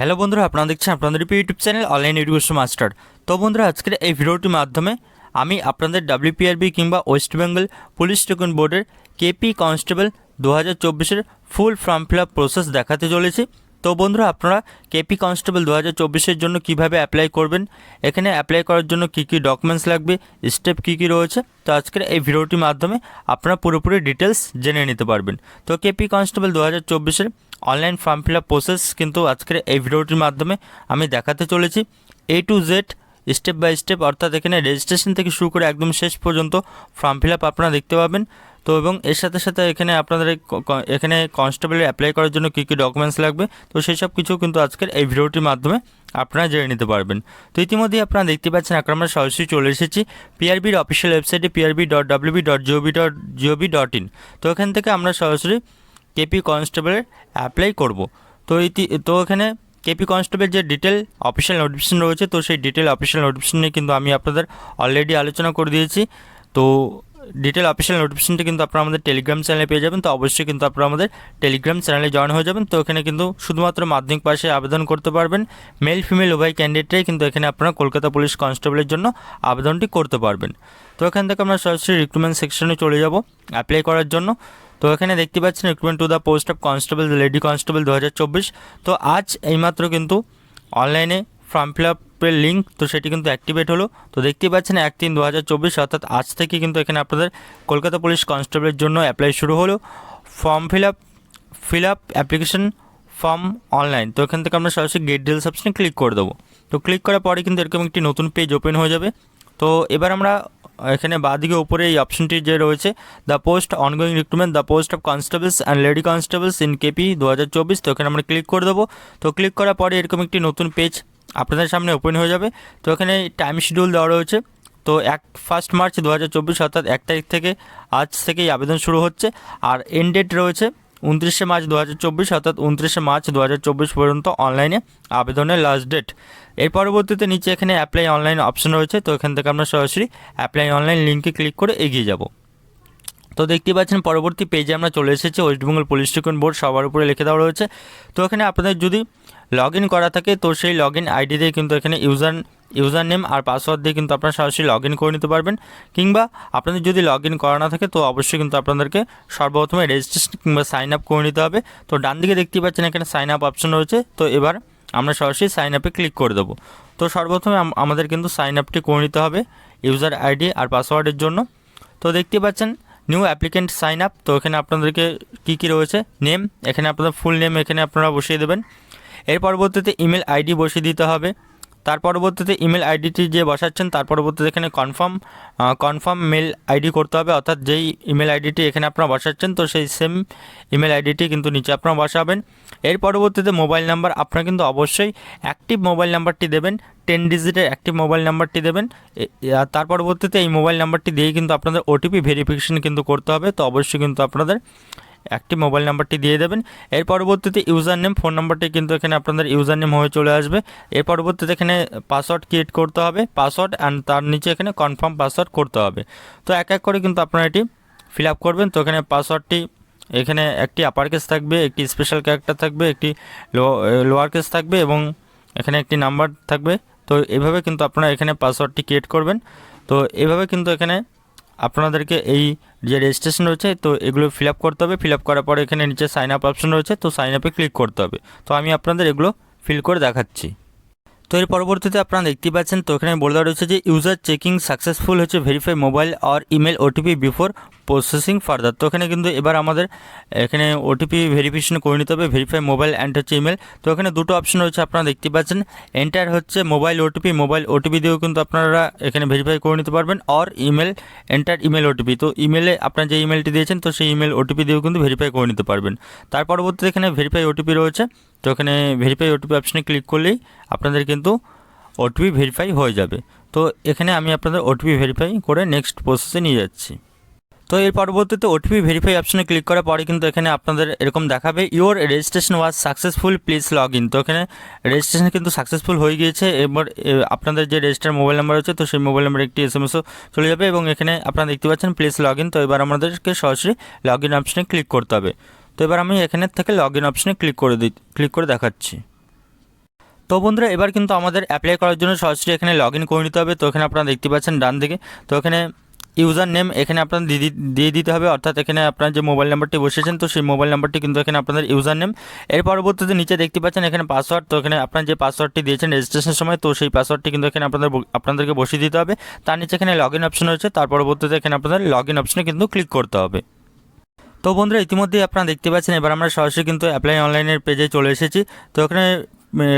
Hello বন্ধুরা, আপনারা দেখছেন আপনাদের YouTube channel online education master তো বন্ধুরা, আজকের এই ভিডিওটির মাধ্যমে আমি আপনাদের ডাব্লিউপিআরবি কিংবা ওয়েস্ট বেঙ্গল পুলিশ টেকন বোর্ডের কেপি কনস্টেবল দু হাজার চব্বিশের full form fill up process দেখাতে চলেছি। তো বন্ধুরা, আপনারা কেপি কনস্টেবল দু হাজার চব্বিশের জন্য কীভাবে অ্যাপ্লাই করবেন, এখানে অ্যাপ্লাই করার জন্য কী কী ডকুমেন্টস লাগবে স্টেপ কী কী রয়েছে, তো আজকের এই ভিডিওটির মাধ্যমে আপনারা পুরোপুরি ডিটেলস জেনে নিতে পারবেন। তো কেপি কনস্টেবল দু হাজার চব্বিশের online form fill up process কিন্তু আজকের এই ভিডিওটির মাধ্যমে আমি দেখাতে চলেছি A to Z step by step অর্থাৎ এখানে রেজিস্ট্রেশন থেকে শুরু করে একদম শেষ পর্যন্ত ফর্ম ফিল আপ আপনারা দেখতে পাবেন। তো এবং এর সাথে সাথে এখানে আপনাদের এখানে কনস্টেবলের অ্যাপ্লাই করার জন্য কী কী ডকুমেন্টস লাগবে, তো সেই সব কিছু কিন্তু আজকের এই ভিডিওটির মাধ্যমে আপনারা জেনে নিতে পারবেন। তো ইতিমধ্যেই আপনারা দেখতে পাচ্ছেন এখন আমরা সরাসরি চলে এসেছি পিআরবির অফিসিয়াল ওয়েবসাইটে PRB dot WB dot GOV dot GOV dot in তো এখান থেকে আমরা সরাসরি কেপি কনস্টেবলের অ্যাপ্লাই করব। তো ইতি, তো এখানে কেপি কনস্টেবল যে ডিটেল অফিসিয়াল নোটিফিকেশন রয়েছে, তো সেই ডিটেল অফিসিয়াল নোটিফিকেশন নিয়ে কিন্তু আমি আপনাদের অলরেডি আলোচনা করে দিয়েছি। তো ডিটেল অফিসিয়াল নোটিফিকেশনটা কিন্তু আপনারা আমাদের টেলিগ্রাম চ্যানেলে পেয়ে যাবেন। তো অবশ্যই কিন্তু আপনারা আমাদের টেলিগ্রাম চ্যানেলে জয়েন হয়ে যাবেন। তো এখানে কিন্তু শুধুমাত্র মাধ্যমিক পাশে আবেদন করতে পারবেন। মেল ফিমেল উভয় ক্যান্ডিডেটরাই কিন্তু এখানে আপনারা কলকাতা পুলিশ কনস্টেবলের জন্য আবেদনটি করতে পারবেন। তো এখান থেকে আমরা সরাসরি রিক্রুটমেন্ট সেকশনে চলে যাব অ্যাপ্লাই করার জন্য। তো এখানে দেখতে পাচ্ছেন recruitment to the post of constable lady constable দু হাজার চব্বিশ। তো আজ এইমাত্র কিন্তু অনলাইনে ফর্ম ফিল আপের লিঙ্ক তো সেটি কিন্তু অ্যাক্টিভেট হলো। তো দেখতেই পাচ্ছেন এক তিন দু অর্থাৎ আজ থেকে কিন্তু এখানে আপনাদের কলকাতা পুলিশ কনস্টেবলের জন্য অ্যাপ্লাই শুরু হলো। Form fill up fill up application form online তো এখান থেকে আমরা সরাসরি গেট ডিটেলস অপশনে ক্লিক করে দেবো। তো ক্লিক করার পরে কিন্তু এরকম একটি নতুন পেজ ওপেন হয়ে যাবে। তো এবার আমরা এখানে বাঁদিকে উপরে এই অপশনটি যে রয়েছে the post ongoing recruitment the post of constables and lady constables in KP দু হাজার চব্বিশ। তো এখানে আমরা ক্লিক করে দেবো। তো ক্লিক করার পরে এরকম একটি নতুন পেজ আপনাদের সামনে ওপেন হয়ে যাবে। তো এখানে টাইম শিডিউল দেওয়া রয়েছে। তো এক ফার্স্ট মার্চ দু হাজার চব্বিশ অর্থাৎ এক তারিখ থেকে আজ থেকেই আবেদন শুরু হচ্ছে। আর এন্ড রয়েছে উনত্রিশে মার্চ দু হাজার চব্বিশ অর্থাৎ উনত্রিশে মার্চ দু হাজার চব্বিশ পর্যন্ত অনলাইনে আবেদনের লাস্ট ডেট এর পরবর্তীতে নিচে এখানে অ্যাপ্লাই অনলাইন অপশন রয়েছে, তো এখান থেকে আমরা সরাসরি অ্যাপ্লাই অনলাইন লিঙ্কে ক্লিক করে এগিয়ে যাব। তো দেখতে পাচ্ছেন, পরবর্তী পেজে আমরা চলে এসেছি ওয়েস্টবেঙ্গল পুলিশ টিকন বোর্ড সবার উপরে লিখে দেওয়া রয়েছে। তো এখানে আপনাদের যদি লগ ইন করা থাকে, তো সেই লগ ইন আইডি দিয়ে কিন্তু এখানে ইউজার ইউজার নেম আর পাসওয়ার্ড দিয়ে কিন্তু আপনারা সরাসরি লগ ইন করে নিতে পারবেন, কিংবা আপনাদের যদি লগ ইন করা না থাকে, তো অবশ্যই কিন্তু আপনাদেরকে সর্বপ্রথমে রেজিস্ট্রেশন কিংবা সাইন আপ করে নিতে হবে। তো ডান দিকে দেখতেই পাচ্ছেন এখানে সাইন আপ অপশন রয়েছে। তো এবার আমরা সরাসরি সাইন আপে ক্লিক করে দেবো। তো সর্বপ্রথমে আমাদের কিন্তু সাইন আপটি করে নিতে হবে ইউজার আইডি আর পাসওয়ার্ডের জন্য। তো দেখতে পাচ্ছেন নিউ অ্যাপ্লিকেন্ট সাইন আপ তো এখানে আপনাদেরকে কী কী রয়েছে? নেম এখানে আপনাদের ফুল নেম এখানে আপনারা বসিয়ে দেবেন। এর পরবর্তীতে ইমেল আইডি বসিয়ে দিতে হবে। তার পরবর্তীতে ইমেল আইডিটি যে বসাচ্ছেন, তার পরবর্তীতে এখানে কনফার্ম কনফার্ম মেল আইডি করতে হবে। অর্থাৎ যেই ইমেল আইডিটি এখানে আপনারা বসাচ্ছেন, তো সেই সেম ইমেল আইডিটি কিন্তু নিচে আপনারা বসাবেন। এর পরবর্তীতে মোবাইল নাম্বার আপনারা কিন্তু অবশ্যই অ্যাক্টিভ মোবাইল নাম্বারটি দেবেন টেন ডিজিটের অ্যাক্টিভ মোবাইল নাম্বারটি দেবেন। তার পরবর্তীতে এই মোবাইল নাম্বারটি দিয়েই কিন্তু আপনাদের ওটিপি ভেরিফিকেশন কিন্তু করতে হবে। তো অবশ্যই কিন্তু আপনাদের একটি মোবাইল নাম্বারটি দিয়ে দেবেন। এর পরবর্তীতে ইউজার নেম ফোন নাম্বারটি কিন্তু এখানে আপনাদের ইউজার নেম হয়ে চলে আসবে। এর পরবর্তীতে এখানে পাসওয়ার্ড ক্রিয়েট করতে হবে, পাসওয়ার্ড অ্যান্ড তার নিচে এখানে কনফার্ম পাসওয়ার্ড করতে হবে। তো এক এক করে কিন্তু আপনারা এটি ফিল আপ করবেন। তো এখানে পাসওয়ার্ডটি, এখানে একটি আপার কেস থাকবে, একটি স্পেশাল ক্যারেক্টার থাকবে, একটি লোয়ার কেস থাকবে এবং এখানে একটি নাম্বার থাকবে। তো এভাবে কিন্তু আপনারা এখানে পাসওয়ার্ডটি ক্রিয়েট করবেন। তো এভাবে কিন্তু এখানে আপনাদেরকে এই যে রেজিস্ট্রেশন রয়েছে, তো এগুলো ফিল আপ করতে হবে। ফিল আপ করার পরে এখানে নিচে সাইন আপ অপশন রয়েছে, তো সাইন আপে ক্লিক করতে হবে। তো আমি আপনাদের এগুলো ফিল করে দেখাচ্ছি। তো এর পরবর্তীতে আপনারা দেখতে পাচ্ছেন, তো এখানে বলে দেওয়া রয়েছে যে ইউজার চেকিং সাকসেসফুল হচ্ছে ভেরিফাই মোবাইল আর email OTP before processing further তো এখানে কিন্তু এবার আমাদের, এখানে ওটিপি ভেরিফিকেশন করে নিতে হবে ভেরিফাই মোবাইল অ্যান্ড হচ্ছে ইমেল তো এখানে দুটো অপশন রয়েছে, আপনারা দেখতে পাচ্ছেন। এন্টার হচ্ছে মোবাইল ওটিপি মোবাইল ওটিপি দিয়েও কিন্তু আপনারা এখানে ভেরিফাই করে নিতে পারবেন or email enter email OTP তো ইমেলে আপনার যে ইমেলটি দিয়েছেন, তো সেই ইমেল ওটিপি দিয়েও কিন্তু ভেরিফাই করে নিতে পারবেন। তার পরবর্তীতে এখানে ভেরিফাই ওটিপি রয়েছে। তো এখানে ভেরিফাই ওটিপি অপশনে ক্লিক করলেই আপনাদের কিন্তু ওটিপি ভেরিফাই হয়ে যাবে। তো এখানে আমি আপনাদের ওটিপি ভেরিফাই করে নেক্সট প্রসেসে নিয়ে যাচ্ছি। তো এর পরবর্তীতে ওটিপি ভেরিফাই অপশনে ক্লিক করার পরে কিন্তু এখানে আপনাদের এরকম দেখাবে your registration was successful please log in তো এখানে রেজিস্ট্রেশন কিন্তু সাকসেসফুল হয়ে গিয়েছে, এবার আপনাদের যে রেজিস্টার মোবাইল নাম্বার আছে, তো সেই মোবাইল নাম্বারে একটি এস এম এসও চলে যাবে এবং এখানে আপনারা দেখতে পাচ্ছেন প্লিজ লগ ইন তো এবার আমাদেরকে সরাসরি লগ ইন অপশনে ক্লিক করতে হবে। তো এবার আমি এখানের থেকে লগ ইন অপশনে ক্লিক করে দিই ক্লিক করে দেখাচ্ছি। তো বন্ধুরা, এবার কিন্তু আমাদের অ্যাপ্লাই করার জন্য সরাসরি এখানে লগ ইন করে নিতে হবে। তো এখানে আপনারা দেখতে পাচ্ছেন, ডান দিকে, তো এখানে ইউজার নেম এখানে আপনার দিয়ে দিতে হবে। অর্থাৎ এখানে আপনার যে মোবাইল নাম্বারটি বসেছেন, তো সেই মোবাইল নাম্বারটি কিন্তু এখানে আপনাদের ইউজার নেম এর পরবর্তীতে নিচে দেখতে পাচ্ছেন এখানে পাসওয়ার্ড, তো এখানে আপনার যে পাসওয়ার্ডটি দিয়েছেন রেজিস্ট্রেশনের সময়, তো সেই পাসওয়ার্ডটি কিন্তু এখানে আপনাদের আপনাদেরকে বসিয়ে দিতে হবে। তার নিচে এখানে লগ ইন অপশন রয়েছে, তার পরবর্তীতে এখানে আপনাদের লগ ইন অপশনে কিন্তু ক্লিক করতে হবে। তো বন্ধুরা, ইতিমধ্যেই আপনারা দেখতে পাচ্ছেন, এবার আমরা সরাসরি কিন্তু অ্যাপ্লাই অনলাইনের পেজে চলে এসেছি। তো এখানে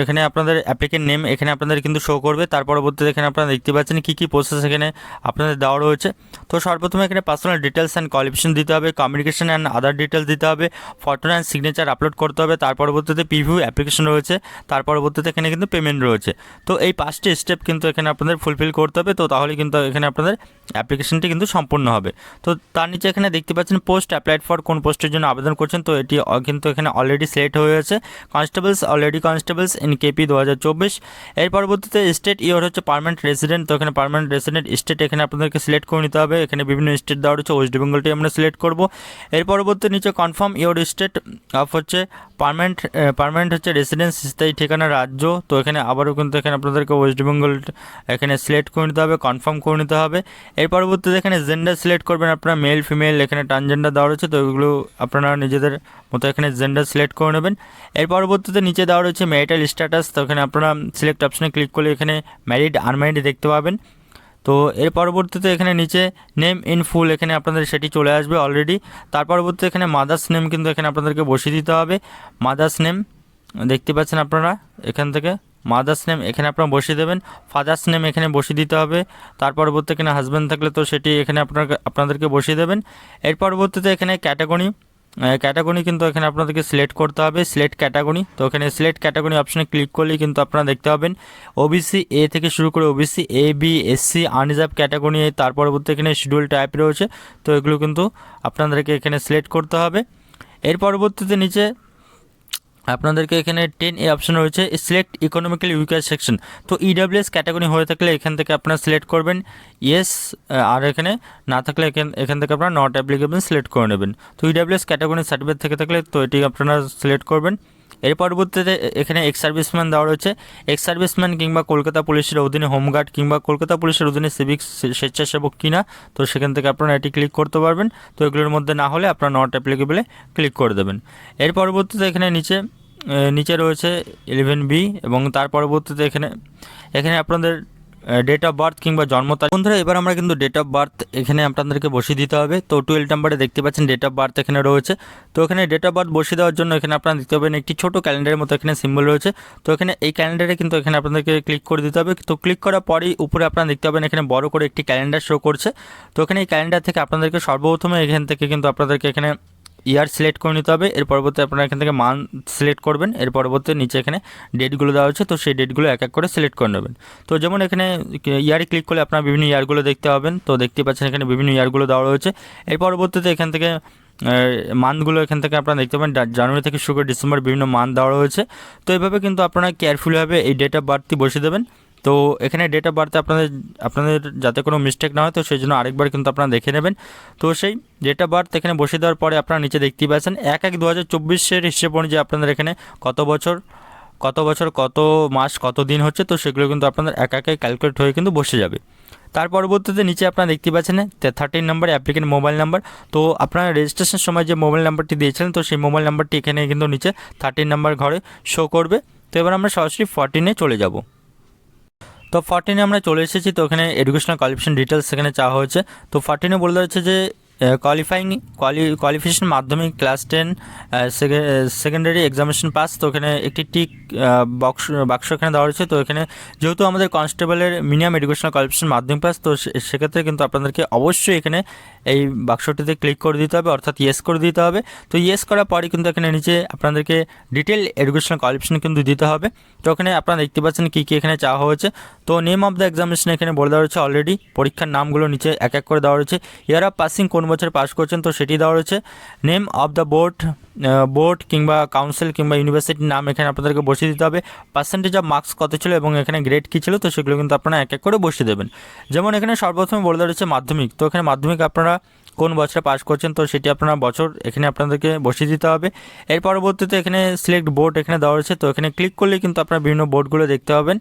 এখানে আপনাদের অ্যাপ্লিকেন্ট নেম এখানে আপনাদের কিন্তু শো করবে। তার পরবর্তীতে এখানে আপনারা দেখতে পাচ্ছেন কী কী প্রসেস এখানে আপনাদের দেওয়া রয়েছে। তো সর্বপ্রথমে এখানে পার্সোনাল ডিটেলস অ্যান্ড কোয়ালিফিকেশন দিতে হবে কমিউনিকেশন অ্যান্ড আদার ডিটেলস দিতে হবে ফটো অ্যান্ড সিগনেচার আপলোড করতে হবে, তার পরবর্তীতে প্রিভিউ অ্যাপ্লিকেশন রয়েছে, তার পরবর্তীতে এখানে কিন্তু পেমেন্ট রয়েছে। তো এই পাঁচটি স্টেপ কিন্তু এখানে আপনাদের ফুলফিল করতে হবে, তো তাহলে কিন্তু এখানে আপনাদের অ্যাপ্লিকেশনটি কিন্তু সম্পূর্ণ হবে। তো তার নিচে এখানে দেখতে পাচ্ছেন পোস্ট অ্যাপ্লাইড ফর কোন পোস্টের জন্য আবেদন করছেন, তো এটি কিন্তু এখানে অলরেডি সিলেক্ট হয়ে গেছে। Constables already constables in KP দু হাজার চব্বিশ। এর পরবর্তীতে স্টেট ইওর হচ্ছে পার্মানেন্ট রেসিডেন্ট তো এখানে পার্মানেন্ট রেসিডেন্ট স্টেট এখানে আপনাদেরকে সিলেক্ট করে নিতে হবে। এখানে বিভিন্ন স্টেট দেওয়া রয়েছে ওয়েস্ট বেঙ্গলটি আমরা সিলেক্ট করব। এর পরবর্তী নিচে কনফার্ম ইওর স্টেট অফ হচ্ছে পার্মানেন্ট পার্মানেন্ট হচ্ছে রেসিডেন্স স্থায়ী ঠিকানা, রাজ্য। তো এখানে আবারও কিন্তু এখানে আপনাদেরকে ওয়েস্ট বেঙ্গল এখানে সিলেক্ট করে নিতে হবে কনফার্ম করে নিতে হবে। এর পরবর্তীতে এখানে জেন্ডার সিলেক্ট করবেন আপনারা মেল ফিমেল এখানে ট্রান্সজেন্ডার দেওয়া রয়েছে, তো এগুলো আপনারা নিজেদের মতো এখানে জেন্ডার সিলেক্ট করে নেবেন। এর পরবর্তীতে নিচে দেওয়া রয়েছে ম্যারিটাল স্ট্যাটাস তো এখানে আপনারা সিলেক্ট অপশনে ক্লিক করলে এখানে ম্যারিড আনম্যারিড দেখতে পাবেন। তো এর পরবর্তীতে এখানে নিচে নেম ইন ফুল এখানে আপনাদের সেটি চলে আসবে অলরেডি তার পরবর্তীতে এখানে মাদার্স নেম কিন্তু এখানে আপনাদেরকে বসিয়ে দিতে হবে। মাদার্স নেম দেখতে পাচ্ছেন আপনারা এখান থেকে। মাদার্স নেম এখানে আপনারা বসিয়ে দেবেন। ফাদার্স নেম এখানে বসিয়ে দিতে হবে। তার পরবর্তী এখানে হাজব্যান্ড থাকলে তো সেটি এখানে আপনার আপনাদেরকে বসিয়ে দেবেন। এর পরবর্তীতে এখানে ক্যাটাগরি ক্যাটাগরি কিন্তু এখানে আপনাদেরকে সিলেক্ট করতে হবে সিলেক্ট ক্যাটাগরি তো এখানে সিলেক্ট ক্যাটাগরি অপশানে ক্লিক করলেই কিন্তু আপনারা দেখতে পাবেন ওবিসি এ থেকে শুরু করে OBC A B SC unreserved category তার পরবর্তী এখানে শিডিউল টাইপ রয়েছে। তো এগুলো কিন্তু আপনাদেরকে এখানে সিলেক্ট করতে হবে। এর পরবর্তীতে নিচে আপনাদেরকে এখানে টেন এ অপশন রয়েছে সিলেক্ট ইকোনমিক্যালি উইকার সেকশন তো ইডাব্লিউএস ক্যাটাগরি হয়ে থাকলে এখান থেকে আপনারা সিলেক্ট করবেন। ইয়েস আর এখানে না থাকলে এখান এখান থেকে আপনারা নট অ্যাপ্লিকেবল সিলেক্ট করে নেবেন। তো ইডাব্লিউএস ক্যাটাগরি সার্টিফিকেট থেকে থাকলে তো এটি আপনারা সিলেক্ট করবেন। এর পরবর্তীতে এখানে এক্স সার্ভিসম্যান দেওয়া রয়েছে। এক্স সার্ভিসম্যান কিংবা কলকাতা পুলিশের অধীনে হোমগার্ড কিংবা কলকাতা পুলিশের অধীনে সিভিক স্বেচ্ছাসেবক কিনা, তো সেখান থেকে আপনারা এটি ক্লিক করতে পারবেন। তো এগুলোর মধ্যে না হলে আপনারা নট অ্যাপ্লিকেবলে ক্লিক করে দেবেন। এর পরবর্তীতে এখানে নিচে নিচে রয়েছে ইলেভেন বি এবং তার পরবর্তীতে এখানে এখানে আপনাদের ডেট অফ বার্থ কিংবা জন্ম তারিখ। বন্ধুরা, এবার আমরা কিন্তু ডেট অফ বার্থ এখানে আপনাদেরকে বসিয়ে দিতে হবে। তো টুয়েলভ নাম্বারে দেখতে পাচ্ছেন ডেট অফ বার্থ এখানে রয়েছে। তো এখানে ডেট অফ বার্থ বসিয়ে দেওয়ার জন্য এখানে আপনারা দিতে পাবেন একটি ছোটো ক্যালেন্ডারের মতো এখানে সিম্বল রয়েছে। তো এখানে এই ক্যালেন্ডারে কিন্তু এখানে আপনাদেরকে ক্লিক করে দিতে হবে। তো ক্লিক করার পরেই উপরে আপনারা দেখতে পাবেন এখানে বড় করে একটি ক্যালেন্ডার শো করছে। তো এখানে এই ক্যালেন্ডার থেকে আপনাদেরকে সর্বপ্রথমে এখান থেকে কিন্তু আপনাদেরকে এখানে ইয়ার সিলেক্ট করে নিতে হবে। এর পরবর্তী আপনারা এখান থেকে মান সিলেক্ট করবেন। এর পরবর্তী নিচে এখানে ডেটগুলো দেওয়া হচ্ছে তো সেই ডেটগুলো এক এক করে সিলেক্ট করে নেবেন। তো যেমন এখানে ইয়ারে ক্লিক করলে আপনারা বিভিন্ন ইয়ারগুলো দেখতে পাবেন। তো দেখতে পাচ্ছেন এখানে বিভিন্ন ইয়ারগুলো দেওয়া রয়েছে। এর পরবর্তীতে এখান থেকে মান্থগুলো এখান থেকে আপনারা দেখতে পাবেন। জানুয়ারি থেকে শুরু করে ডিসেম্বর বিভিন্ন মান্থ দেওয়া রয়েছে। তো এভাবে কিন্তু আপনারা কেয়ারফুলিভাবে এই ডেট অফ বার্থটি বসিয়ে দেবেন। তো এখানে ডেট অফ বার্থে আপনাদের আপনাদের যাতে কোনো মিস্টেক না হয়, তো সেই জন্য আরেকবার কিন্তু আপনারা দেখে নেবেন। তো সেই ডেট অফ বার্থ এখানে বসিয়ে দেওয়ার পরে আপনারা নিচে দেখতেই পাচ্ছেন, এক এক দু হাজার চব্বিশের হিসেব অনুযায়ী আপনাদের এখানে কত বছর কত বছর, কত মাস, কত দিন হচ্ছে, তো সেগুলো কিন্তু আপনাদের এক একে ক্যালকুলেট হয়ে কিন্তু বসে যাবে। তার পরবর্তীতে নিচে আপনারা দেখতে পাচ্ছেন thirteen number applicant mobile number তো আপনারা রেজিস্ট্রেশন সময় যে মোবাইল নাম্বারটি দিয়েছিলেন, তো সেই মোবাইল নাম্বারটি এখানে কিন্তু নিচে থার্টিন নাম্বার ঘরে শো করবে। তো এবার আমরা সরাসরি ফর্টিনে চলে যাব। তো ফর্টিনে আমরা চলে এসেছি, তো ওখানে এডুকেশনাল কোয়ালিফিকেশন ডিটেলস সেখানে চাওয়া হয়েছে। তো ফর্টিনে বলে দেওয়া হচ্ছে যে কোয়ালিফাইং কোয়ালি কোয়ালিফিকেশন মাধ্যমিক class ten secondary examination pass তো এখানে একটি টিক বক্স বাক্স এখানে দেওয়া রয়েছে। তো এখানে যেহেতু আমাদের কনস্টেবলের minimum educational qualification Madhyamik pass তো সেক্ষেত্রে কিন্তু আপনাদেরকে অবশ্যই এখানে এই বাক্সটিতে ক্লিক করে দিতে হবে, অর্থাৎ ইয়েস করে দিতে হবে। তো ইয়েস করার পরে কিন্তু এখানে নিচে আপনাদেরকে ডিটেল এডুকেশনাল কোয়ালিফিকেশন কিন্তু দিতে হবে। তো এখানে আপনারা দেখতে পাচ্ছেন কী কী এখানে চাওয়া হয়েছে। তো নেম অফ দ্য এক্সামিনেশন এখানে বলে দেওয়া রয়েছে অলরেডি পরীক্ষার নামগুলো নিচে এক এক করে দেওয়া রয়েছে। ইয়ার অফ পাসিং কোন বছর পাস করছেন, তো সেটি দেওয়া রয়েছে। Name of the board board কিংবা কাউন্সিল কিংবা ইউনিভার্সিটির নাম এখানে আপনাদেরকে বসিয়ে দিতে হবে। পার্সেন্টেজ অফ মার্কস কত ছিল এবং এখানে গ্রেড কী ছিল, তো সেগুলো কিন্তু আপনারা এক এক করে বসিয়ে দেবেন। যেমন এখানে সর্বপ্রথমে বলে দেওয়া রয়েছে মাধ্যমিক, তো এখানে মাধ্যমিক আপনারা কোন বছরে পাস করছেন, তো সেটি আপনারা বছর এখানে আপনাদেরকে বসিয়ে দিতে হবে। এর পরবর্তীতে এখানে সিলেক্ট বোর্ড এখানে দেওয়া রয়েছে, তো এখানে ক্লিক করলে কিন্তু আপনারা বিভিন্ন বোর্ডগুলো দেখতে পাবেন।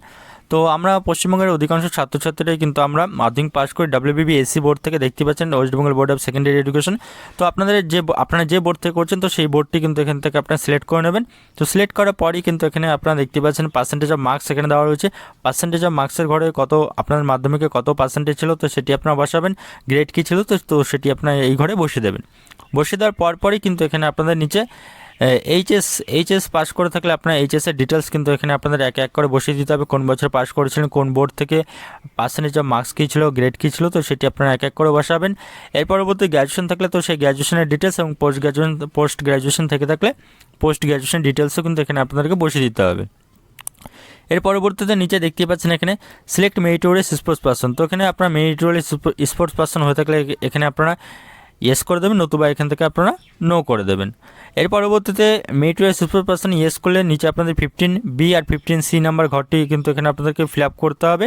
তো আমরা পশ্চিমবঙ্গের অধিকাংশ ছাত্রছাত্রীরাই কিন্তু আমরা মাধ্যমিক পাস করে ডাব্লিউবিবি এসসি বোর্ড থেকে দেখতে পাচ্ছেন West Bengal board of secondary education তো আপনাদের যে আপনারা যে বোর্ড থেকে করছেন, তো সেই বোর্ডটি কিন্তু এখান থেকে আপনারা সিলেক্ট করে নেবেন। তো সিলেক্ট করার পরই কিন্তু এখানে আপনারা দেখতে পাচ্ছেন পার্সেন্টেজ অফ মার্কস এখানে দেওয়া রয়েছে। পার্সেন্টেজ অফ মার্কসের ঘরে কত আপনার মাধ্যমিকে কত পার্সেন্টেজ ছিল, তো সেটি আপনারা বসাবেন। গ্রেড কী ছিল, তো তো সেটি আপনার এই ঘরে বসিয়ে দেবেন। বসিয়ে দেওয়ার পরপরই কিন্তু এখানে আপনাদের নিচে এইচএস এইচএস পাস করে থাকলে আপনার এইচএসের ডিটেলস কিন্তু এখানে আপনাদের এক এক করে বসিয়ে দিতে হবে। কোন বছর পাস করেছিলেন, কোন বোর্ড থেকে পার্সেন্টেজ অফ মার্কস কী ছিল গ্রেড কী ছিল, তো সেটি আপনারা এক এক করে বসাবেন। এর পরবর্তী গ্র্যাজুয়েশন থাকলে তো সেই গ্র্যাজুয়েশনের ডিটেলস এবং পোস্ট গ্র্যাজুয়েশন পোস্ট গ্র্যাজুয়েশন থেকে থাকলে পোস্ট গ্র্যাজুয়েশন ডিটেলসও কিন্তু এখানে আপনাদেরকে বসিয়ে দিতে হবে। এর পরবর্তীতে নিচে দেখতে পাচ্ছেন এখানে সিলেক্ট মেরিটোরিয়াস স্পোর্টস পার্সন তো এখানে আপনার মেরিটোরিয়াস স্পোর্টস পার্সন হয়ে থাকলে এখানে আপনারা ইয়েস করে দেবেন নতুবা এখান থেকে আপনারা নো করে দেবেন। এর পরবর্তীতে মেট্রিয়াল সুপার পার্সন ইয়েস করলে নিচে আপনাদের ফিফটিন বি আর ফিফটিন সি নাম্বার ঘরটি কিন্তু এখানে আপনাদেরকে ফিল আপ করতে হবে।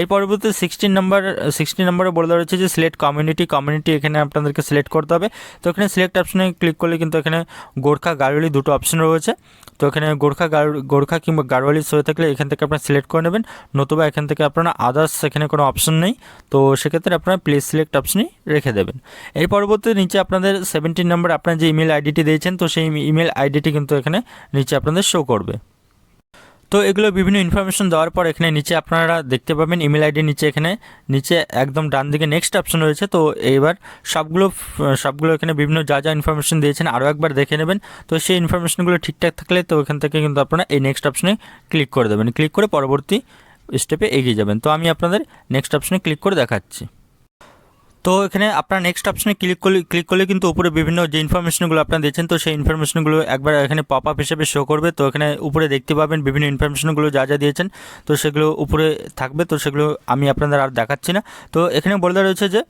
এর পরবর্তীতে সিক্সটিন নাম্বার সিক্সটিন নাম্বারে বলে দেওয়া যে সিলেক্ট কমিউনিটি কমিউনিটি এখানে আপনাদেরকে সিলেক্ট করতে হবে। তো এখানে সিলেক্ট অপশনে ক্লিক করলে কিন্তু এখানে গোর্খা গাড়োয়ালি দুটো অপশন রয়েছে। তো এখানে গোর্খা গোর্খা কিংবা গাড়োয়ালি হয়ে থাকলে এখান থেকে আপনারা সিলেক্ট করে নেবেন। নতুবা এখান থেকে আপনারা আদার্স এখানে কোনো অপশন নেই। তো সেক্ষেত্রে আপনারা প্লেস সিলেক্ট অপশনই রেখে দেবেন। এর পরবর্তী নিচে আপনাদের সেভেন্টিন নাম্বার আপনার যে ইমেল আইডিটি দিয়েছেন, তো সেই ইমেল আইডিটি কিন্তু এখানে নিচে আপনাদের শো করবে। তো এগুলো বিভিন্ন ইনফরমেশন দেওয়ার পর এখানে নিচে আপনারা দেখতে পাবেন ইমেল আইডি নিচে এখানে। নিচে একদম ডান দিকে নেক্সট অপশন রয়েছে। তো এবার সবগুলো সবগুলো এখানে বিভিন্ন যা যা ইনফরমেশন দিয়েছেন আরও একবার দেখে নেবেন। তো সেই ইনফরমেশনগুলো ঠিকঠাক থাকলে তো এখান থেকে কিন্তু আপনারা এই নেক্সট অপশনে ক্লিক করে দেবেন। ক্লিক করে পরবর্তী স্টেপে এগিয়ে যাবেন। তো আমি আপনাদের নেক্সট অপশনে ক্লিক করে দেখাচ্ছি। তো এখানে আপনার নেক্সট অপশনে ক্লিক করলে ক্লিক করলে কিন্তু উপরে বিভিন্ন যে ইনফরমেশনগুলো আপনারা দিয়েছেন তো সেই ইনফরমেশনগুলো একবার এখানে পপ আপ হিসেবে শো করবে। তো এখানে উপরে দেখতে পাবেন বিভিন্ন ইনফরমেশনগুলো যা যা দিয়েছেন, তো সেগুলো উপরে থাকবে, তো সেগুলো আমি আপনাদের আর দেখাচ্ছি না। তো এখানে বলে দেওয়া রয়েছে যে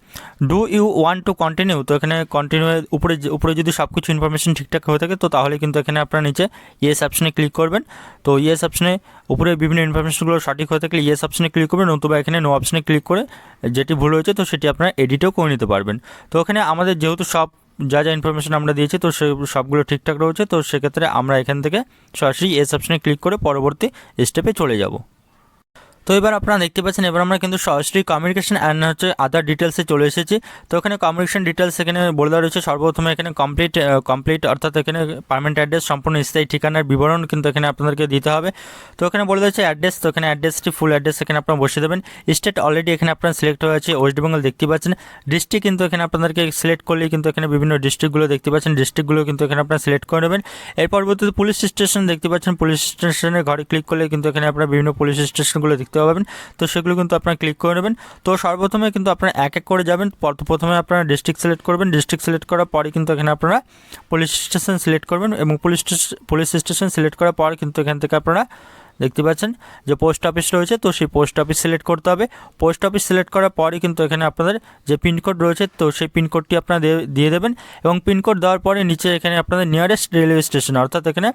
do you want to continue তো এখানে কন্টিনিউ উপরে উপরে যদি সব কিছু ইনফরমেশন ঠিকঠাক হয়ে থাকে, তো তাহলে কিন্তু এখানে আপনার নিচে ইয়েস অপশনে ক্লিক করবেন। তো ইয়েস অপশনে উপরে বিভিন্ন ইনফরমেশনগুলো সঠিক হয়ে থাকলে ইয়েস অপশনে ক্লিক করবেন নতুবা এখানে নো অপশনে ক্লিক করে যেটি ভুল হয়েছে তো সেটি আপনারা এডিটও করে নিতে পারবেন। তো ওখানে আমাদের যেহেতু সব যা যা ইনফরমেশন আমরা দিয়েছি তো সে সবগুলো ঠিকঠাক রয়েছে তো সেক্ষেত্রে আমরা এখান থেকে সরাসরি এস অপশনে ক্লিক করে পরবর্তী স্টেপে চলে যাব। তো এবার আপনারা দেখতে পাচ্ছেন, এবার আমরা কিন্তু সরাসরি কমিউনিকেশন অ্যান্ড হচ্ছে আদার ডিটেলসে চলে এসেছি। তো এখানে কমিউনিকেশন ডিটেলস এখানে বলে দেওয়া রয়েছে, সর্বপ্রথমে এখানে কমপ্লিট কমপ্লিট অর্থাৎ এখানে পারমানেন্ট অ্যাড্রেস সম্পূর্ণ স্থায়ী ঠিকানার বিবরণ কিন্তু এখানে আপনাদেরকে দিতে হবে। তো এখানে বলে দিয়েছে অ্যাড্রেস তো এখানে অ্যাড্রেসটি ফুল অ্যাড্রেস এখানে আপনারা বসিয়ে দেবেন। স্টেট অলরেডি এখানে আপনার সিলেক্ট হয়ে আছে ওয়েস্ট বেঙ্গল দেখতে পাচ্ছেন। ডিস্ট্রিক্ট কিন্তু এখানে আপনাদেরকে সিলেক্ট করলেই কিন্তু এখানে বিভিন্ন ডিস্ট্রিক্টগুলো দেখতে পাচ্ছেন। ডিস্ট্রিক্টগুলো কিন্তু এখানে আপনারা সিলেক্ট করে নেবেন। এর পরবর্তীতে পুলিশ স্টেশন দেখতে পাচ্ছেন। পুলিশ স্টেশনের ঘরে ক্লিক করলে কিন্তু এখানে আপনারা বিভিন্ন পুলিশ স্টেশনগুলো দেখতে পাবেন। তো সেগুলো কিন্তু আপনারা ক্লিক করে নেবেন। তো সর্বপ্রথমে কিন্তু আপনারা এক এক করে যাবেন। প্রথমে আপনারা ডিস্ট্রিক্ট সিলেক্ট করবেন। ডিস্ট্রিক্ট সিলেক্ট করার পরে কিন্তু এখানে আপনারা পুলিশ স্টেশন সিলেক্ট করবেন এবং পুলিশ পুলিশ স্টেশন সিলেক্ট করার পর কিন্তু এখান থেকে আপনারা দেখতে পাচ্ছেন যে পোস্ট অফিস রয়েছে, তো সেই পোস্ট অফিস সিলেক্ট করতে হবে। পোস্ট অফিস সিলেক্ট করার পরই কিন্তু এখানে আপনাদের যে পিনকোড রয়েছে, তো সেই পিনকোডটি আপনারা দিয়ে দেবেন এবং পিনকোড দেওয়ার পরে নিচে এখানে আপনাদের নিয়ারেস্ট রেলওয়ে স্টেশন অর্থাৎ এখানে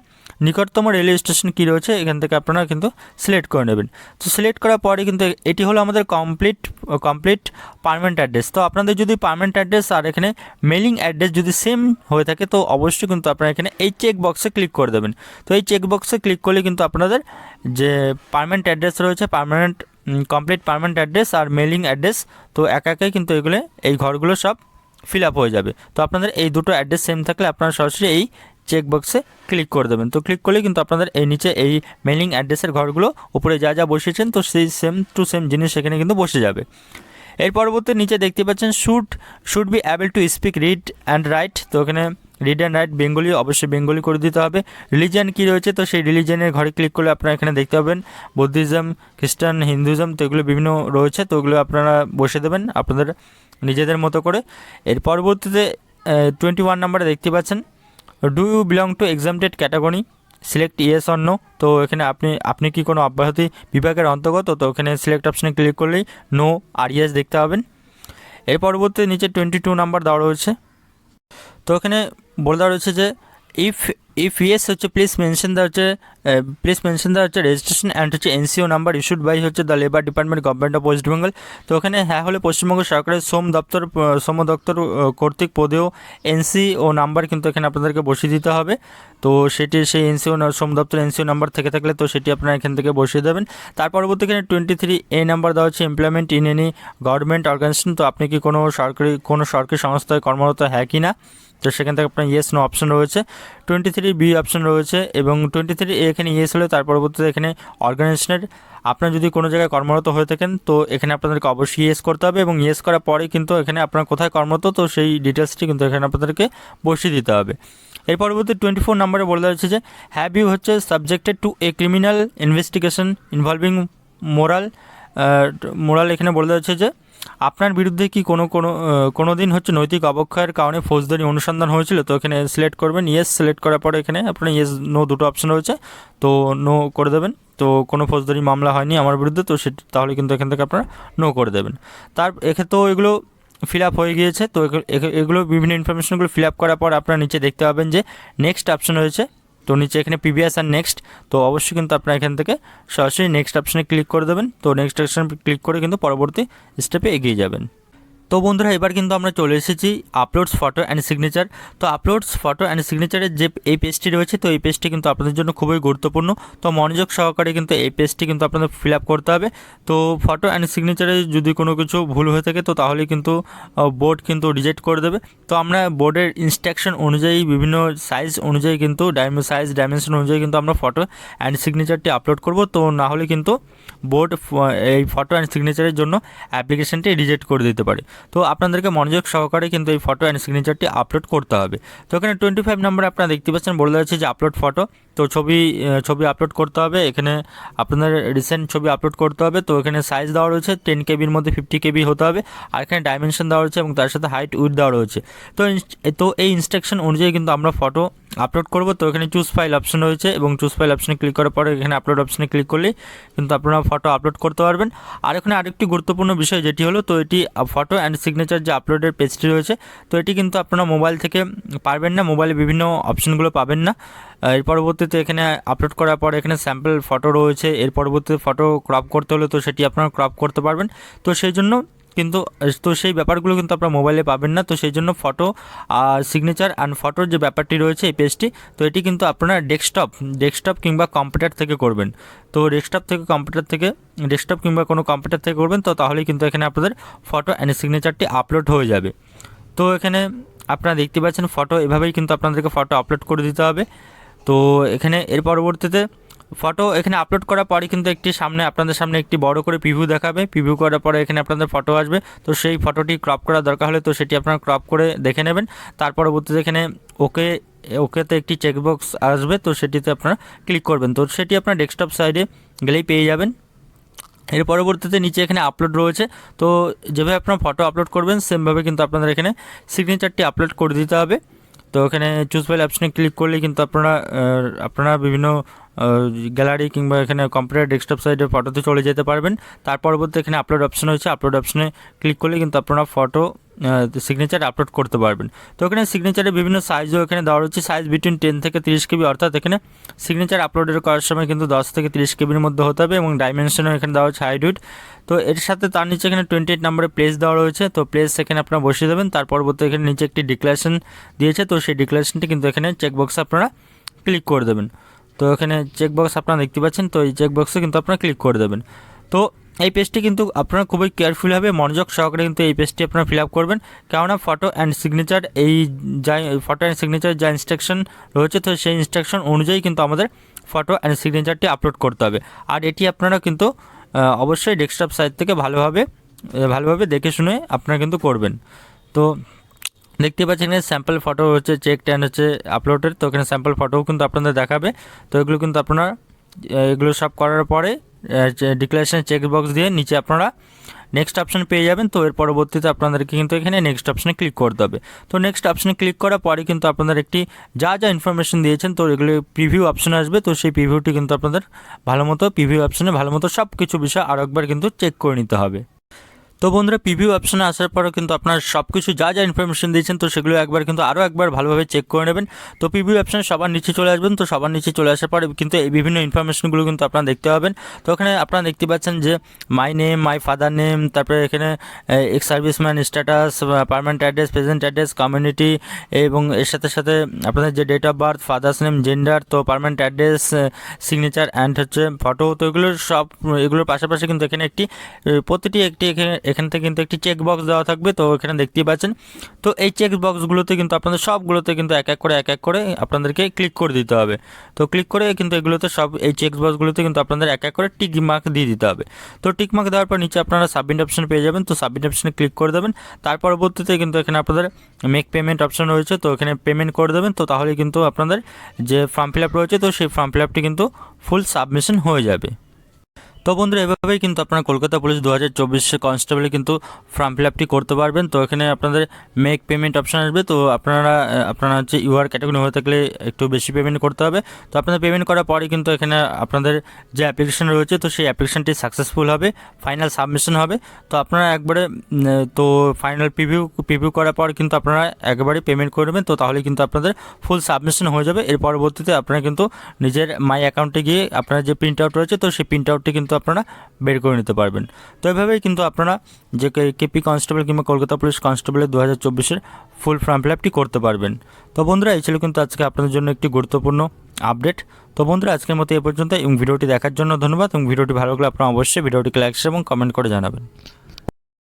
নিকটতম রেলওয়ে স্টেশন কী রয়েছে, এখান থেকে আপনারা কিন্তু সিলেক্ট করে নেবেন। তো সিলেক্ট করার পরে কিন্তু এটি হলো আমাদের কমপ্লিট কমপ্লিট পারমানেন্ট অ্যাড্রেস তো আপনাদের যদি পারমানেন্ট অ্যাড্রেস আর এখানে মেলিং অ্যাড্রেস যদি সেম হয়ে থাকে, তো অবশ্যই কিন্তু আপনারা এখানে এই চেক বক্সে ক্লিক করে দেবেন। তো এই চেক বক্সে ক্লিক করলে কিন্তু আপনাদের যে পারমানেন্ট অ্যাড্রেস রয়েছে পারমানেন্ট কমপ্লিট পারমানেন্ট অ্যাড্রেস আর মেলিং অ্যাড্রেস তো একা একাই কিন্তু এগুলো, এই ঘরগুলো সব ফিল আপ হয়ে যাবে। তো আপনাদের এই দুটো অ্যাড্রেস সেম থাকলে আপনারা সরাসরি এই চেক বক্সে ক্লিক করে দেবেন। তো ক্লিক করলে কিন্তু আপনাদের এই নিচে এই মেলিং অ্যাড্রেসের ঘরগুলো উপরে যা যা বসিয়েছেন, তো সেই সেম টু সেম জিনিস সেখানে কিন্তু বসে যাবে। এর পরবর্তী নিচে দেখতে পাচ্ছেন should should be able to speak read and write তো এখানে রিড অ্যান্ড রাইট বেঙ্গলি অবশ্যই বেঙ্গলি করে দিতে হবে। রিলিজিয়ান কী রয়েছে? তো সেই রিলিজিয়ানের ঘরে ক্লিক করলে আপনারা এখানে দেখতে পাবেন। বুদ্ধিজম খ্রিস্টান হিন্দুজম তো এগুলো বিভিন্ন রয়েছে। তো ওগুলো আপনারা বসে দেবেন আপনাদের নিজেদের মতো করে। এর পরবর্তীতে টোয়েন্টি ওয়ান নাম্বারে দেখতে পাচ্ছেন। Do you belong to exempted category select yes অন্য তো এখানে আপনি আপনি কি কোনো অব্যাহতি বিভাগের অন্তর্গত? তো এখানে সিলেক্ট অপশানে ক্লিক করলেই নো আর ইয়েস দেখতে পাবেন। এর পরবর্তী নিচে টোয়েন্টি টু নাম্বার দেওয়া রয়েছে। তো এখানে বলে দেওয়া রয়েছে যে ইফ ইফ ইয়েস হচ্ছে প্লিজ মেনশন দ্য হচ্ছে প্লিজ মেনশন দেওয়া হচ্ছে রেজিস্ট্রেশন অ্যান্ড হচ্ছে এনসিও নাম্বার ইস্যুড বাই হচ্ছে the labour department government of West Bengal তো ওখানে হ্যাঁ হলে পশ্চিমবঙ্গ সরকারের শ্রম দপ্তর শ্রম দপ্তর কর্তৃক পদেও এনসি ও নাম্বার কিন্তু এখানে আপনাদেরকে বসিয়ে দিতে হবে। তো সেটি সেই এনসিও শ্রম দপ্তর এনসিও নাম্বার থেকে থাকলে তো সেটি আপনারা এখান থেকে বসিয়ে দেবেন। তার পরবর্তী এখানে টোয়েন্টি থ্রি এ নাম্বার দেওয়া হচ্ছে employment in any government organisation তো আপনি কি কোনো সরকারি কোনো সরকারি সংস্থায় কর্মরত হ্যাঁ কি না? তো সেখান থেকে আপনার ইয়েস নো অপশন রয়েছে। টোয়েন্টি থ্রি বি অপশন রয়েছে এবং টোয়েন্টি থ্রি এখানে ইয়েস হলে তার পরবর্তীতে এখানে অর্গানাইজেশনের আপনার যদি কোনো জায়গায় কর্মরত হয়ে থাকেন, তো এখানে আপনাদেরকে অবশ্যই ইয়েস করতে হবে এবং ইয়েস করার পরে কিন্তু এখানে আপনার কোথায় কর্মরত, তো সেই ডিটেলসটি কিন্তু এখানে আপনাদেরকে বসিয়ে দিতে হবে। এর পরবর্তী টোয়েন্টি ফোর নম্বরে বলে হচ্ছে যে হ্যাভ ইউ হচ্ছে subjected to a criminal investigation involving moral moral এখানে বলে দেওয়া হচ্ছে যে আপনার বিরুদ্ধে কি কোনো কোনো কোনো দিন হচ্ছে নৈতিক অবক্ষয়ের কারণে ফৌজদারি অনুসন্ধান হয়েছিল? তো এখানে সিলেক্ট করবেন ইয়েস সিলেক্ট করার পরে এখানে আপনার ইয়েস নো দুটো অপশন রয়েছে। তো নো করে দেবেন। তো কোনো ফৌজদারি মামলা হয়নি আমার বিরুদ্ধে, তো সেটি, তাহলে কিন্তু এখান থেকে আপনারা নো করে দেবেন। তার এক্ষেত্রে তো এগুলো ফিল আপ হয়ে গিয়েছে। তো এগুলো- বিভিন্ন ইনফরমেশনগুলো ফিল আপ করার পর আপনারা নিচে দেখতে পাবেন যে নেক্সট অপশন হয়েছে তো নিচে এখানে প্রিভিয়াস অ্যান্ড নেক্সট তো অবশ্যই কিন্তু আপনারা এখান থেকে সরাসরি নেক্সট অপশানে ক্লিক করে দেবেন। তো নেক্সট অপশানে ক্লিক করে কিন্তু পরবর্তী স্টেপে এগিয়ে যাবেন। তো বন্ধুরা, এবার কিন্তু আমরা চলে এসেছি আপলোডস ফটো অ্যান্ড সিগনেচার তো আপলোডস ফটো অ্যান্ড সিগনেচারের যে এই পেজটি রয়েছে, তো এই পেজটি কিন্তু আপনাদের জন্য খুবই গুরুত্বপূর্ণ। তো মনোযোগ সহকারে কিন্তু এই পেজটি কিন্তু আপনাদের ফিল আপ করতে হবে। তো ফটো অ্যান্ড সিগনেচারে যদি কোনো কিছু ভুল হয়ে থাকে, তো তাহলে কিন্তু বোর্ড কিন্তু রিজেক্ট করে দেবে। তো আমরা বোর্ডের ইনস্ট্রাকশন অনুযায়ী, বিভিন্ন সাইজ অনুযায়ী কিন্তু সাইজ ডাইমেনশন অনুযায়ী কিন্তু আমরা ফটো অ্যান্ড সিগনেচারটি আপলোড করব। তো না হলে কিন্তু বোর্ড এই ফটো অ্যান্ড সিগনেচারের জন্য অ্যাপ্লিকেশনটি রিজেক্ট করে দিতে পারে। তো আপনাদেরকে মনোযোগ সহকারে কিন্তু এই ফটো অ্যান্ড সিগনেচারটি আপলোড করতে হবে। তো এখানে টোয়েন্টি ফাইভ নাম্বারে আপনারা দেখতে পাচ্ছেন, বলে হচ্ছে যে আপলোড ফটো তো ছবি ছবি আপলোড করতে হবে। এখানে আপনাদের রিসেন্ট ছবি আপলোড করতে হবে। তো এখানে সাইজ দেওয়া রয়েছে টেন কেবির মধ্যে ফিফটি কেবি হতে হবে। আর এখানে ডাইমেনশন দেওয়া রয়েছে এবং তার সাথে হাইট উইথ দেওয়া রয়েছে। তো তো এই ইনস্ট্রাকশন অনুযায়ী কিন্তু আমরা ফটো আপলোড করব। তো এখানে চুজ ফাইল অপশন রয়েছে এবং চুজ ফাইল অপশনে ক্লিক করার পরে এখানে আপলোড অপশনে ক্লিক করলেই কিন্তু আপনারা ফটো আপলোড করতে পারবেন। আর এখানে আরেকটি গুরুত্বপূর্ণ বিষয় যেটি হলো, তো এটি ফটো অ্যান্ড সিগনেচার যে আপলোডের পেজটি রয়েছে, তো এটি কিন্তু আপনারা মোবাইল থেকে পারবেন না। মোবাইলে বিভিন্ন অপশনগুলো পাবেন না। এর পরবর্তীতে এখানে আপলোড করার পর এখানে স্যাম্পল ফটো রয়েছে। এর পরবর্তীতে ফটো ক্রপ করতে হলে তো সেটি আপনারা ক্রপ করতে পারবেন। তো সেই জন্য কিন্তু, তো সেই ব্যাপারগুলো কিন্তু আপনার মোবাইলে পাবেন না। তো সেই জন্য ফটো আর সিগনেচার অ্যান্ড ফটোর যে ব্যাপারটি রয়েছে এই পেজটি তো এটি কিন্তু আপনারা ডেস্কটপ ডেস্কটপ কিংবা কম্পিউটার থেকে করবেন। তো ডেস্কটপ থেকে কম্পিউটার থেকে ডেস্কটপ কিংবা কোনো কম্পিউটার থেকে করবেন, তো তাহলেই কিন্তু এখানে আপনাদের ফটো অ্যান্ড সিগনেচারটি আপলোড হয়ে যাবে। তো এখানে আপনারা দেখতে পাচ্ছেন ফটো এভাবেই কিন্তু আপনাদেরকে ফটো আপলোড করে দিতে হবে। তো এখানে এর পরবর্তীতে ফটো এখানে আপলোড করার পরে কিন্তু একটি সামনে আপনাদের সামনে একটি বড় করে প্রিভিউ দেখাবে। প্রিভিউ করার পরে এখানে আপনাদের ফটো আসবে। তো সেই ফটোটি ক্রপ করা দরকার হলে তো সেটি আপনারা ক্রপ করে দেখে নেবেন। তার পরবর্তীতে এখানে ওকে ওকেতে একটি চেকবক্স আসবে। তো সেটিতে আপনারা ক্লিক করবেন। তো সেটি আপনার ডেস্কটপ সাইডে গেলেই পেয়ে যাবেন। এর পরবর্তীতে নিচে এখানে আপলোড রয়েছে। তো যেভাবে আপনারা ফটো আপলোড করবেন সেমভাবে কিন্তু আপনাদের এখানে সিগনেচারটি আপলোড করে দিতে হবে। তো এখানে চুজ ফাইল অপশনে ক্লিক করলে কিন্তু আপনারা আপনারা বিভিন্ন গ্যালারি কিংবা এখানে কম্পিউটার ডেস্কটপ সাইডে ফটোতে চলে যেতে পারবেন। তার পরবর্তী এখানে আপলোড অপশান হয়েছে আপলোড অপশানে ক্লিক করলে কিন্তু আপনারা ফটো সিগনেচার আপলোড করতে পারবেন। তো এখানে সিগনেচারের বিভিন্ন সাইজও এখানে দেওয়া রয়েছে। সাইজ বিটুইন টেন থেকে তিরিশ কেবি, অর্থাৎ এখানে সিগনেচার আপলোডের করার সময় কিন্তু দশ থেকে তিরিশ কেবির মধ্যে হতে হবে এবং ডাইমেনশনও এখানে দেওয়া হচ্ছে হাইট উইড তো এর সাথে তার নিচে এখানে টোয়েন্টি এইট নাম্বারে প্লেস দেওয়া রয়েছে। তো প্লেস এখানে আপনারা বসিয়ে দেবেন। তার পরবর্তী এখানে নিচে একটি ডিক্লারেশন দিয়েছে। তো সেই ডিক্লারেশনটি কিন্তু এখানে চেকবক্সে আপনারা ক্লিক করে দেবেন। তো এখানে চেকবক্স আপনারা দেখতে পাচ্ছেন। তো এই চেকবক্সে কিন্তু আপনারা ক্লিক করে দেবেন। তো এই পেজটি কিন্তু আপনারা খুবই কেয়ারফুলভাবে মনোযোগ সহকারে কিন্তু এই পেজটি আপনারা ফিল আপ করবেন। কেননা ফটো অ্যান্ড সিগনেচার এই যা ফটো অ্যান্ড সিগনেচার যা ইনস্ট্রাকশন রয়েছে, তো সেই ইনস্ট্রাকশন অনুযায়ী কিন্তু আমাদের ফটো অ্যান্ড সিগনেচারটি আপলোড করতে হবে। আর এটি আপনারা কিন্তু অবশ্যই ডেস্কটপ সাইট থেকে ভালোভাবে ভালোভাবে দেখে শুনে আপনারা কিন্তু করবেন। তো দেখতে পাচ্ছেন এখানে স্যাম্পল ফটো হচ্ছে চেক অ্যান্ড হচ্ছে আপলোডের তো এখানে স্যাম্পল ফটোও কিন্তু আপনাদের দেখাবে। তো এগুলো কিন্তু আপনারা এগুলো সব করার পরে ডিক্লারেশন চেক বক্স দিয়ে নিচে আপনারা নেক্সট অপশন পেয়ে যাবেন। তো এর পরবর্তীতে আপনাদেরকে কিন্তু এখানে নেক্সট অপশনে ক্লিক করতে হবে। তো নেক্সট অপশনে ক্লিক করার পরে কিন্তু আপনাদের একটি যা যা ইনফরমেশন দিয়েছেন, তো এগুলো প্রিভিউ অপশন আসবে। তো সেই প্রিভিউটি কিন্তু আপনাদের ভালো মতো প্রিভিউ অপশনে ভালো মতো সব কিছু বিষয় আরও একবার কিন্তু চেক করে নিতে হবে। তো বন্ধুরা প্রিভিউ অপশনে আসার পরে কিন্তু আপনার সব কিছু যা যা ইনফরমেশন দিয়েছেন, তো সেগুলো একবার কিন্তু আরও একবার ভালোভাবে চেক করে নেবেন। তো প্রিভিউ অপশনে সবার নিচে চলে আসবেন, তো সবার নিচে চলে আসার পরে কিন্তু এই বিভিন্ন ইনফরমেশনগুলো কিন্তু আপনারা দেখতে পাবেন। তো এখানে আপনারা দেখতে পাচ্ছেন যে my name my father name তারপরে এখানে ex serviceman status permanent address present address community এবং এর সাথে সাথে আপনাদের যে date of birth father's name gender তো পারমানেন্ট অ্যাড্রেস সিগনেচার অ্যান্ড হচ্ছে ফটো তো এগুলোর সব, এগুলোর পাশাপাশি কিন্তু এখানে একটি প্রতিটি একটি এখানে এখান থেকে কিন্তু একটি চেক বক্স দেওয়া থাকবে, তো এখানে দেখতেই পাচ্ছেন। তো এই চেক বক্সগুলোতে কিন্তু আপনাদের সবগুলোতে কিন্তু এক এক করে, এক এক করে আপনাদেরকে ক্লিক করে দিতে হবে। তো ক্লিক করে কিন্তু এগুলোতে সব এই চেক বক্সগুলোতে কিন্তু আপনাদের এক এক করে টিক মার্ক দিয়ে দিতে হবে। তো টিক মার্ক দেওয়ার পর নিচে আপনারা সাবমিট অপশন পেয়ে যাবেন, তো সাবমিট অপশনে ক্লিক করে দেবেন। তার পরবর্তীতে কিন্তু এখানে আপনাদের মেক পেমেন্ট অপশন রয়েছে, তো এখানে পেমেন্ট করে দেবেন। তো তাহলে কিন্তু আপনাদের যে ফর্ম ফিল আপ রয়েছে, তো সেই ফর্ম ফিল আপটি কিন্তু ফুল সাবমিশন হয়ে যাবে। তো বন্ধুরা, এভাবেই কিন্তু আপনারা কলকাতা পুলিশ দু হাজার চব্বিশে কনস্টেবলে কিন্তু ফর্ম ফিল আপটি করতে পারবেন। তো এখানে আপনাদের মেক পেমেন্ট অপশান আসবে। তো আপনারা আপনারা হচ্ছে ইউআর ক্যাটাগরি হয়ে থাকলে একটু বেশি পেমেন্ট করতে হবে। তো আপনাদের পেমেন্ট করার পরে কিন্তু এখানে আপনাদের যে অ্যাপ্লিকেশান রয়েছে, তো সেই অ্যাপ্লিকেশানটি সাকসেসফুল হবে ফাইনাল সাবমিশন হবে। তো আপনারা একবারে তো ফাইনাল প্রিভিউ প্রিভিউ করার পর কিন্তু আপনারা একবারে পেমেন্ট করে দেবেন তো তাহলে কিন্তু আপনাদের ফুল সাবমিশন হয়ে যাবে। এর পরবর্তীতে আপনারা কিন্তু নিজের মাই অ্যাকাউন্টে গিয়ে আপনার যে প্রিন্ট আউট রয়েছে, তো সেই প্রিন্ট আউটটি কিন্তু আপনারা বের করে নিতে পারবেন। তো এভাবেই কিন্তু আপনারা যে কেপি কনস্টেবল কিংবা কলকাতা পুলিশ কনস্টেবলের দু হাজার চব্বিশের ফুল ফর্ম ফিল আপটি করতে পারবেন। তো বন্ধুরা, এই ছিল কিন্তু আজকে আপনাদের জন্য একটি গুরুত্বপূর্ণ আপডেট। তো বন্ধুরা, আজকের মতো এ পর্যন্ত এবং ভিডিওটি দেখার জন্য ধন্যবাদ। এবং ভিডিওটি ভালো লাগলে আপনারা অবশ্যই ভিডিওটিকে লাইক এবং কমেন্ট করে জানাবেন।